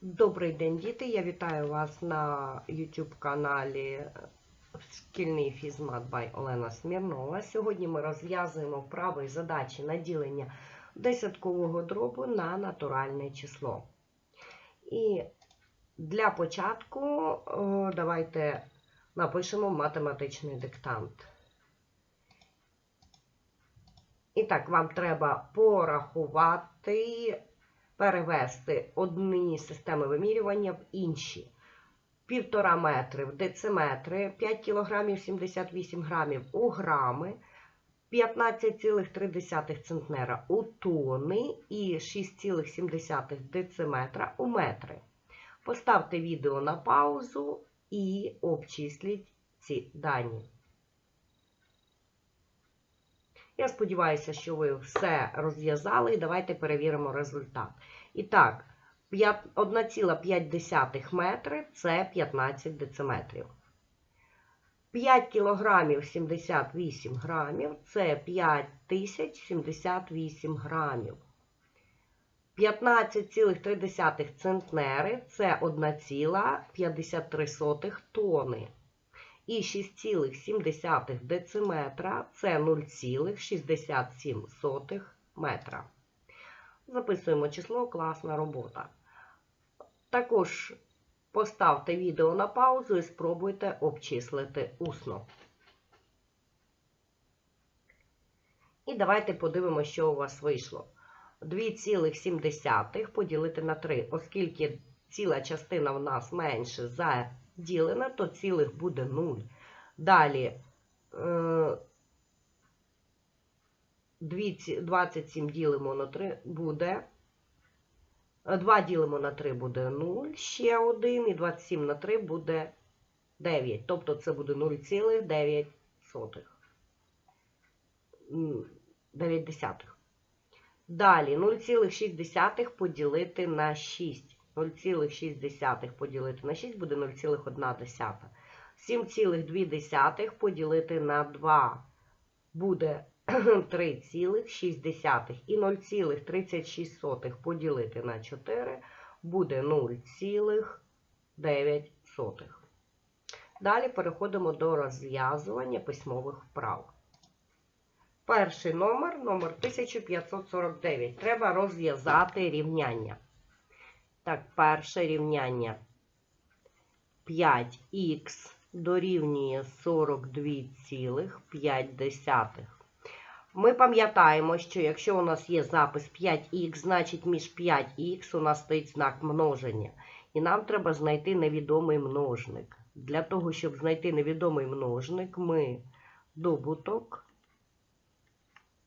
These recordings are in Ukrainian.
Добрий день, діти! Я вітаю вас на YouTube каналі Шкільний фізмат by Олена Смірнова. Сьогодні ми розв'язуємо вправи і задачі на ділення десяткового дробу на натуральне число. І для початку давайте напишемо математичний диктант. І так, вам треба порахувати перевести одні системи вимірювання в інші. Півтора метри в дециметри, 5 кілограмів 78 грамів у грами, 15,3 центнера у тони і 6,7 дециметра у метри. Поставте відео на паузу і обчисліть ці дані. Я сподіваюся, що ви все розв'язали і давайте перевіримо результат. І так, 1,5 метри це 15 дециметрів. 5 кілограмів 78 грамів це 5078 грамів. 15,3 центнери це 1,53 тони. І 6,7 дециметра це 0,67 метра. Записуємо число, класна робота. Також поставте відео на паузу і спробуйте обчислити усно. І давайте подивимося, що у вас вийшло. 2,7 поділити на 3, оскільки ціла частина в нас менше за ділена, то цілих буде 0. Далі 27 ділимо на 3 буде. 2 ділимо на 3 буде 0, ще 1, і 27 на 3 буде 9. Тобто це буде 0,9. 9 десятих. Далі 0,6 поділити на 6. 0,6 поділити на 6 буде 0,1. 7,2 поділити на 2 буде 3,6. І 0,36 поділити на 4 буде 0,9. Далі переходимо до розв'язування письмових вправ. Перший номер, номер 1549. Треба розв'язати рівняння. Так, перше рівняння 5х дорівнює 42,5. Ми пам'ятаємо, що якщо у нас є запис 5х, значить між 5х у нас стоїть знак множення. І нам треба знайти невідомий множник. Для того, щоб знайти невідомий множник, ми добуток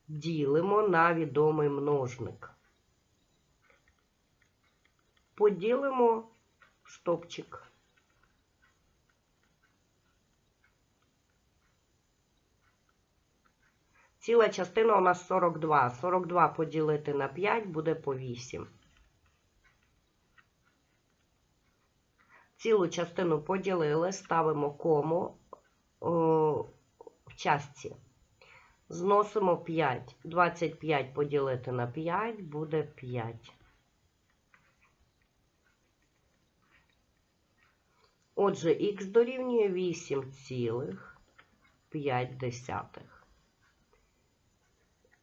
ділимо на відомий множник. Поділимо стопчик. Ціла частина у нас 42. 42 поділити на 5 буде по 8. Цілу частину поділили, ставимо кому о, в частці. Зносимо 5. 25 поділити на 5 буде 5. Отже, х дорівнює 8,5.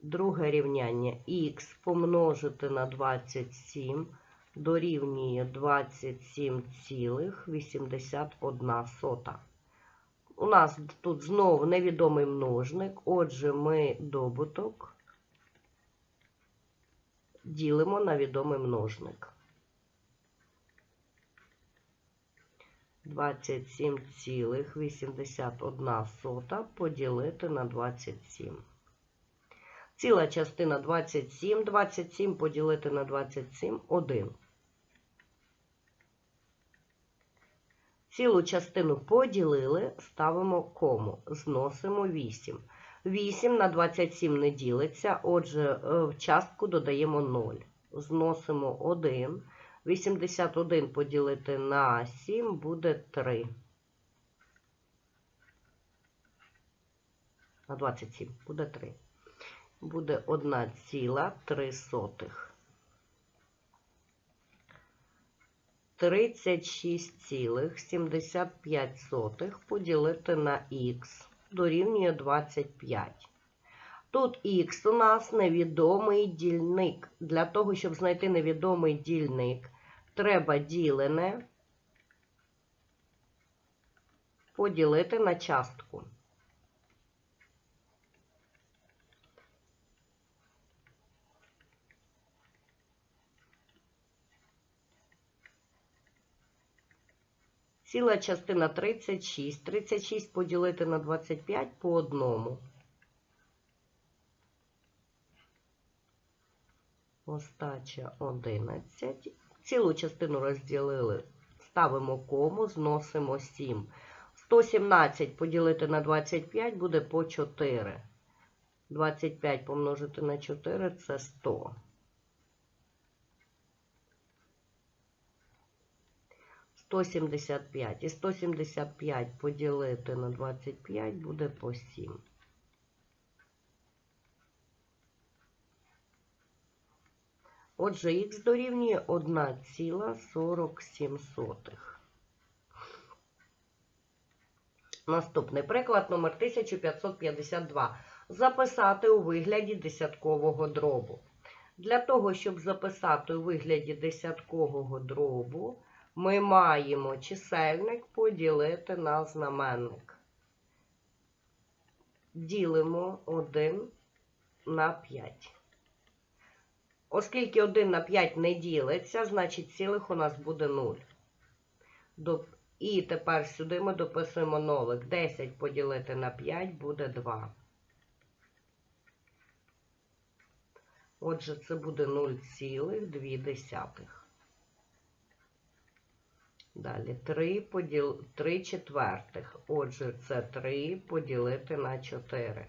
Друге рівняння х помножити на 27 дорівнює 27,81. У нас тут знову невідомий множник, отже, ми добуток ділимо на відомий множник. 27,81 поділити на 27. Ціла частина 27, 27 поділити на 27 – 1. Цілу частину поділили, ставимо кому, зносимо 8. 8 на 27 не ділиться, отже, в частку додаємо 0. Зносимо 1. 81 поділити на 7 буде 3. На 27 буде 3. Буде 1,3. 36,75 поділити на х дорівнює 25. Тут х у нас невідомий дільник. Для того, щоб знайти невідомий дільник, треба ділене поділити на частку. Ціла частина 36. 36 поділити на 25 по одному. Остача 11. Цілу частину розділили. Ставимо кому, зносимо 7. 117 поділити на 25 буде по 4. 25 помножити на 4 це 100. 175. І 175 поділити на 25 буде по 7. Отже, х дорівнює 1,47. Наступний приклад номер 1552. Записати у вигляді десяткового дробу. Для того, щоб записати у вигляді десяткового дробу, ми маємо чисельник поділити на знаменник. Ділимо 1 на 5. Оскільки 1 на 5 не ділиться, значить цілих у нас буде 0. І тепер сюди ми дописуємо нолик. 10 поділити на 5 буде 2. Отже, це буде 0,2. Далі 3 поділ... 3 четвертих. Отже, це 3 поділити на 4.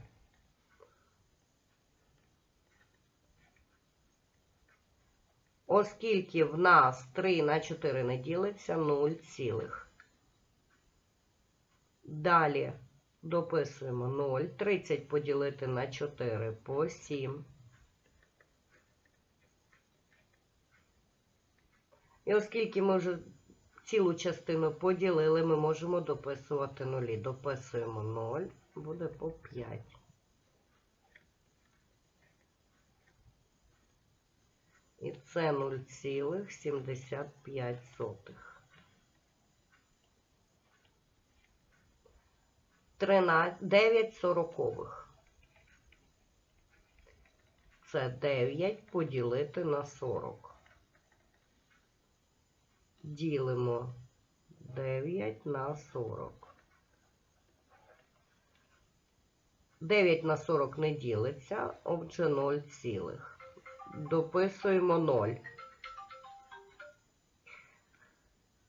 Оскільки в нас 3 на 4 не ділиться 0 цілих. Далі дописуємо 0. 30 поділити на 4 по 7. І оскільки ми вже цілу частину поділили, ми можемо дописувати нулі. Дописуємо 0, буде по 5. І це 0,75. 9 сорокових. Це 9 поділити на 40. Ділимо 9 на 40. 9 на 40 не ділиться, отже 0 цілих. Дописуємо 0.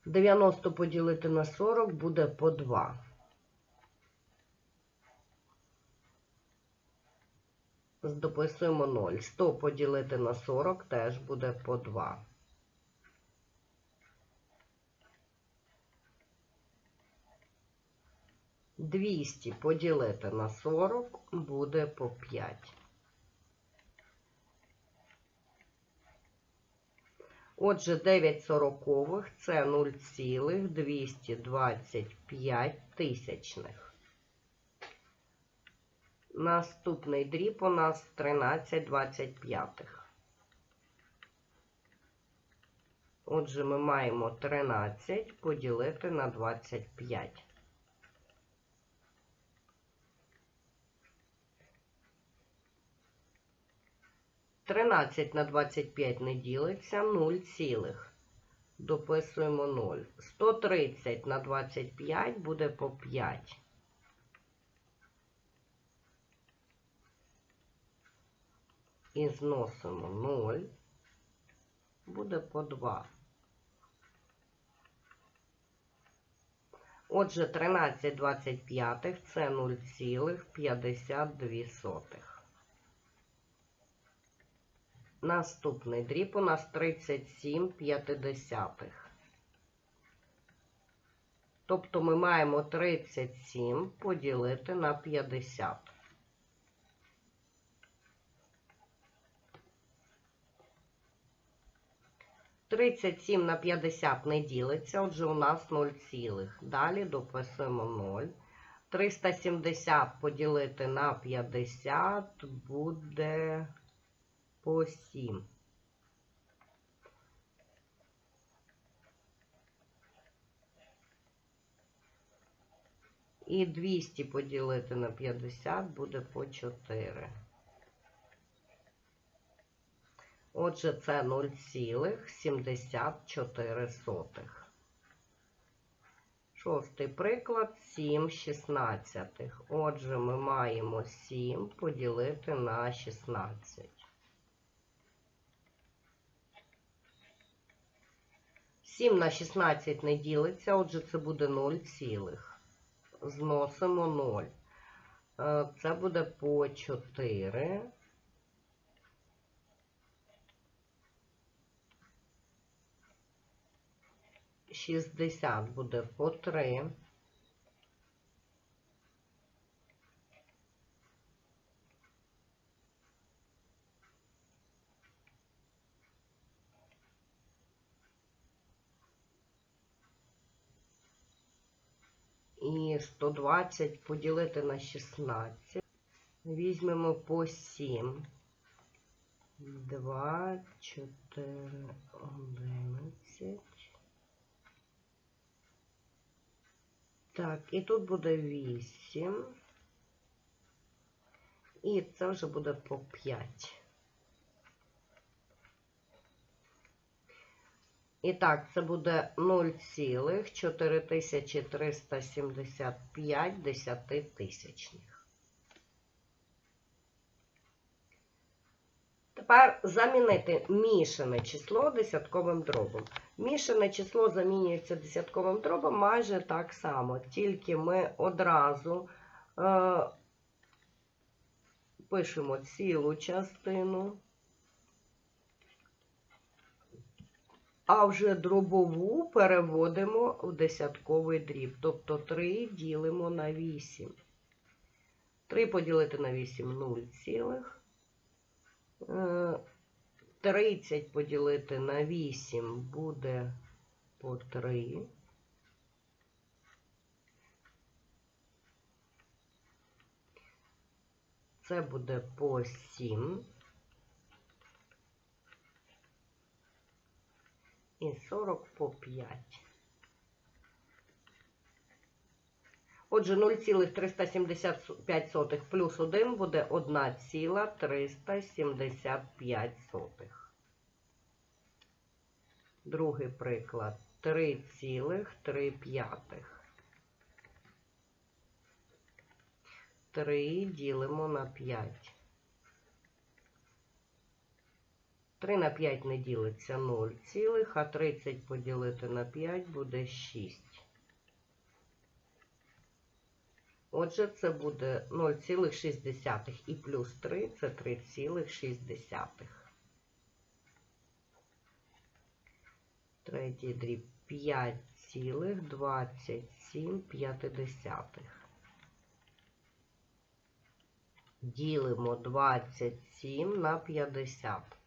90 поділити на 40 буде по 2. Дописуємо 0. 100 поділити на 40 теж буде по 2. Двісті поділити на 40 буде по 5. Отже, 9 сорокових це 0,225 тисячних. Наступний дріб у нас 13 25. Отже, ми маємо 13 поділити на 25. Тринадцять на 25 не ділиться 0 цілих. Дописуємо 0. 130 на 25 буде по 5. і зносимо 0, буде по 2. Отже, 13 25 це 0,52. Наступний дріб у нас 37 п'ятидесятих. Тобто ми маємо 37 поділити на 50. 37 на 50 не ділиться, отже, у нас 0 цілих. Далі дописуємо 0. 370 поділити на 50 буде по 7. І 200 поділити на 50 буде по 4. Отже, це 0,74. Шостий приклад 7 шістнадцятих. Отже, ми маємо 7 поділити на 16. Сім на 16 не ділиться, отже, це буде 0 цілих. Зносимо 0. Е, Це буде по 4. Шістдесят буде по 3. І 120 поділити на 16. Візьмемо по 7. 2, 4, 11. Так, і тут буде 8. І це вже буде по 5. І так, це буде 0,4375 десятитисячних. Тепер замінити мішане число десятковим дробом. Мішане число замінюється десятковим дробом майже так само, тільки ми одразу е, пишемо цілу частину, а вже дробову переводимо в десятковий дріб. Тобто 3 ділимо на 8. 3 поділити на 8 0 цілих. 30 поділити на 8 буде по 3. Це буде по 7. І 40 по 5. Отже, 0,375 плюс 1 буде 1,375. Другий приклад 3,3. 3 ділимо на 5. 3 на 5 не ділиться 0 цілих, а 30 поділити на 5 буде 6. Отже, це буде 0,6 і плюс 3 це 3,6. Третій дріб 5,27. Ділимо 27 на 50.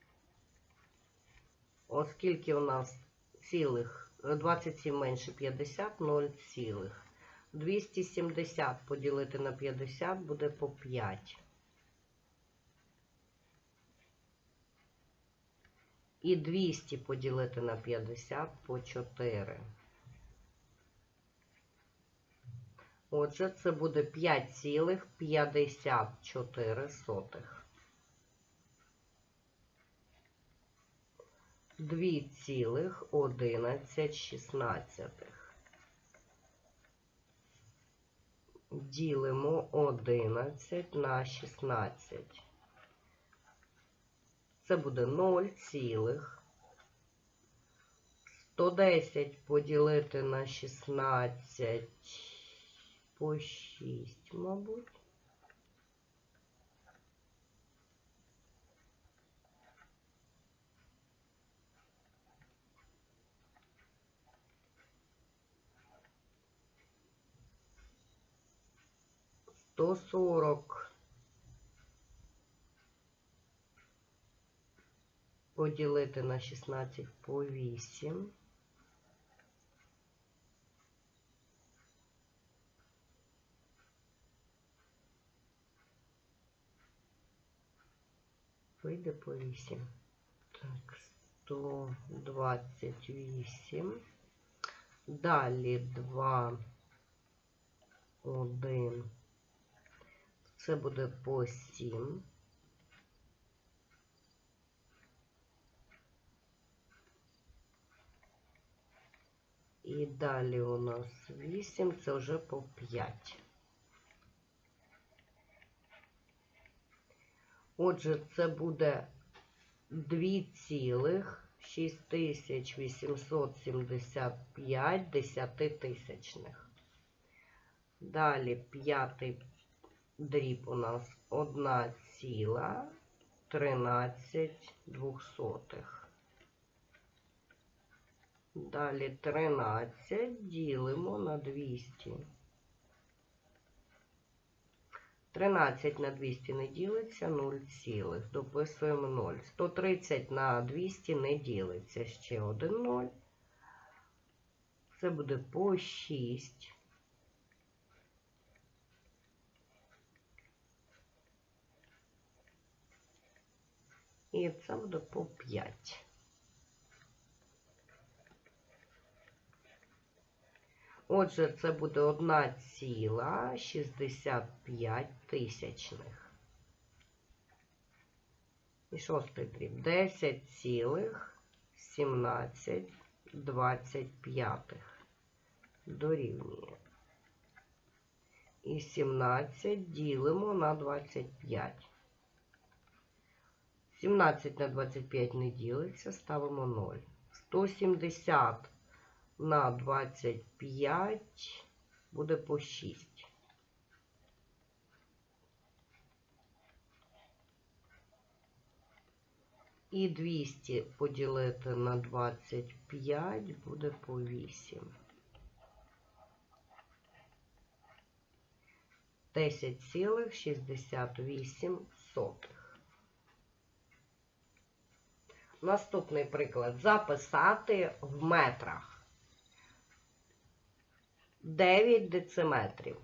Оскільки у нас цілих 27 менше 50, 0 цілих. 270 поділити на 50 буде по 5. І 200 поділити на 50 по 4. Отже, це буде 5,54. 2,11. Ділимо 11 на 16. Це буде 0 цілих. 110 поділити на 16 по 6, мабуть. Сто сорок по поділити на 16 по 8. Вийде по 8. Так, 128. Далі 2, 1. Це буде по 7. І далі у нас 8, це вже по 5. Отже, це буде 2,6875 десятитисячних. Далі п'ятий дріб у нас 1,13 двохсотих. Далі 13 ділимо на 200. 13 на 200 не ділиться, 0 цілих. Дописуємо 0. 130 на 200 не ділиться. Ще один 0. Це буде по 6. І це буде по 5. Отже, це буде 1,65 тисячних. І шостий дріб. 10,1725 дорівнює. І 17 ділимо на 25. 17 на 25 не ділиться, ставимо 0. 170 на 25 буде по 6. І 200 поділити на 25 буде по 8. 10,68. Наступний приклад. Записати в метрах. 9 дециметрів.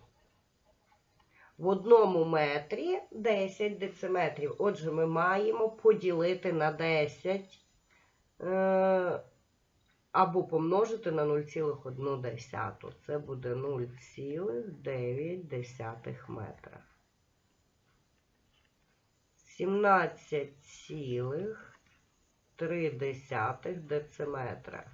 В одному метрі 10 дециметрів. Отже, ми маємо поділити на 10 е, або помножити на 0,1. Це буде 0,9 метра. 17,3 дециметра.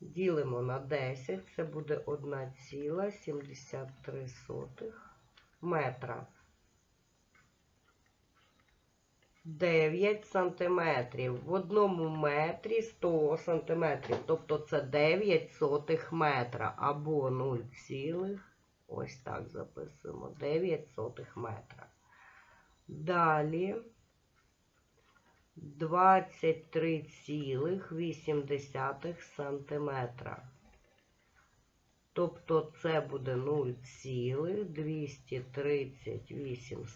Ділимо на 10, це буде 1,73 метра. 9 сантиметрів. В одному метрі 100 сантиметрів. Тобто це 9 сотих метра. Або 0, ось так записуємо. 9 сотих метра. Далі 23,8 сантиметра. Тобто це буде 0,238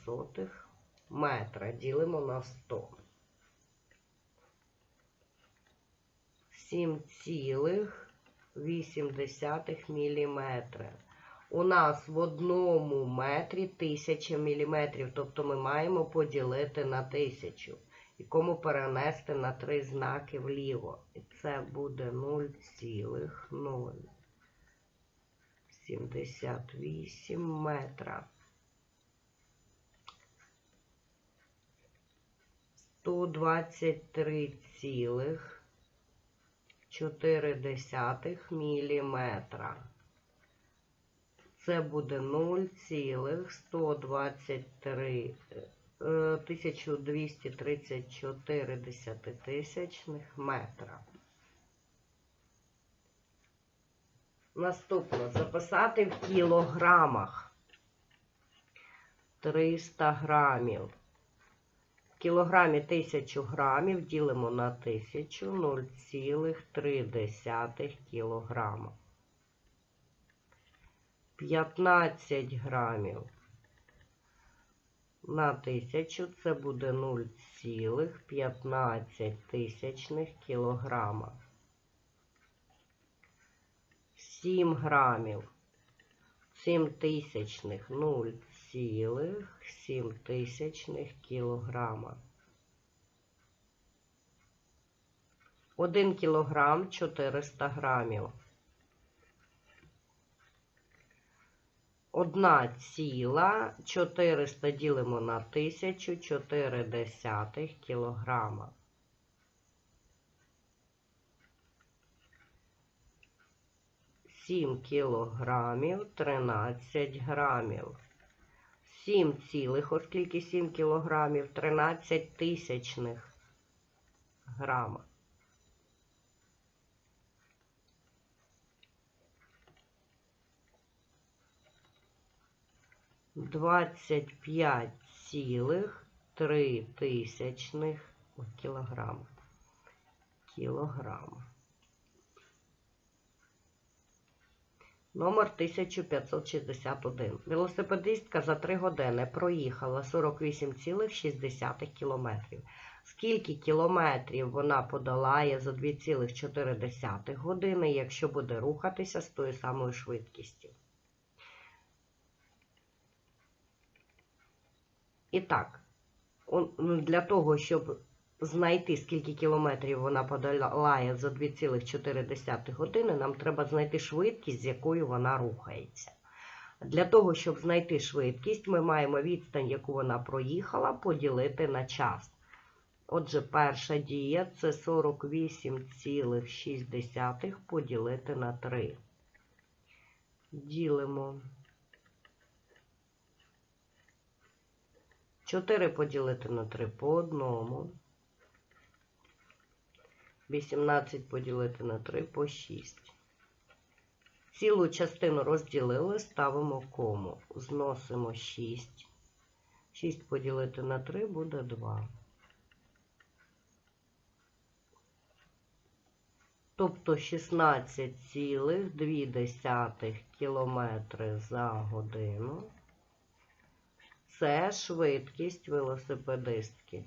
метра. Ділимо на 100. 7,8 міліметра. У нас в одному метрі 1000 міліметрів, тобто ми маємо поділити на 1000 і кому перенести на три знаки вліво. І це буде 0,078 метра. 123,4 міліметра. Це буде 0,123 1234 десятитисячних метра. Наступно записати в кілограмах 300 грамів. В кілограмі 1000 грамів ділимо на 1000 0,3 кілограма. 15 грамів на 1000 це буде 0,15 тисячних кілограма. 7 грамів. 7 тисячних 0,7 тисячних кілограма. 1 кілограм 400 грамів. Одна ціла 400 ділимо на 1000 4 десятих кілограма. Сім кілограмів 13 грамів. Сім цілих, оскільки 7 кілограмів 13 тисячних грама. Двадцять п'ять цілих три тисячних кілограма. Кілограма. Номер 1561. Велосипедистка за 3 години проїхала 48,6 кілометрів. Скільки кілометрів вона подолає за 2,4 години, якщо буде рухатися з тою самою швидкістю? І так, для того, щоб знайти, скільки кілометрів вона подолає за 2,4 години, нам треба знайти швидкість, з якою вона рухається. Для того, щоб знайти швидкість, ми маємо відстань, яку вона проїхала, поділити на час. Отже, перша дія це 48,6 поділити на 3. Ділимо. 4 поділити на 3 по одному. 18 поділити на 3 по 6. Цілу частину розділили, ставимо кому. Зносимо 6. 6 поділити на 3 буде 2. Тобто 16,2 кілометри за годину. Це швидкість велосипедистки.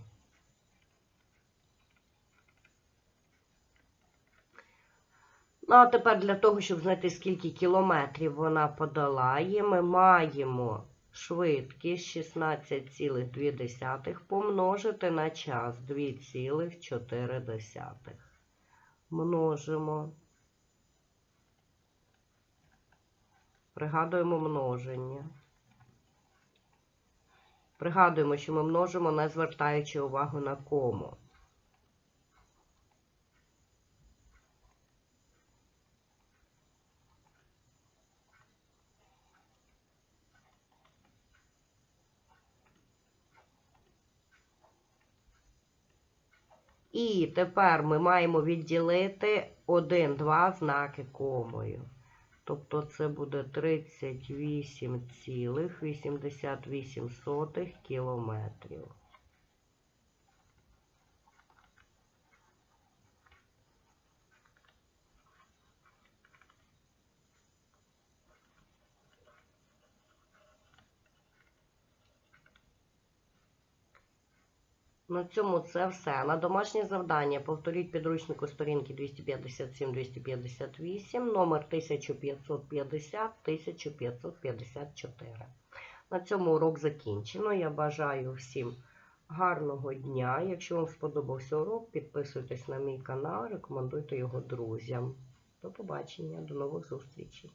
Ну, а тепер для того, щоб знайти, скільки кілометрів вона подолає, ми маємо швидкість 16,2 помножити на час 2,4. Множимо. Пригадуємо множення. Пригадуємо, що ми множимо, не звертаючи увагу на кому. І тепер ми маємо відділити один-два знаки комою. Тобто це буде 38,88 кілометрів. На цьому це все. На домашнє завдання повторіть підручнику сторінки 257-258, номер 1550-1554. На цьому урок закінчено. Я бажаю всім гарного дня. Якщо вам сподобався урок, підписуйтесь на мій канал, рекомендуйте його друзям. До побачення, до нових зустрічей.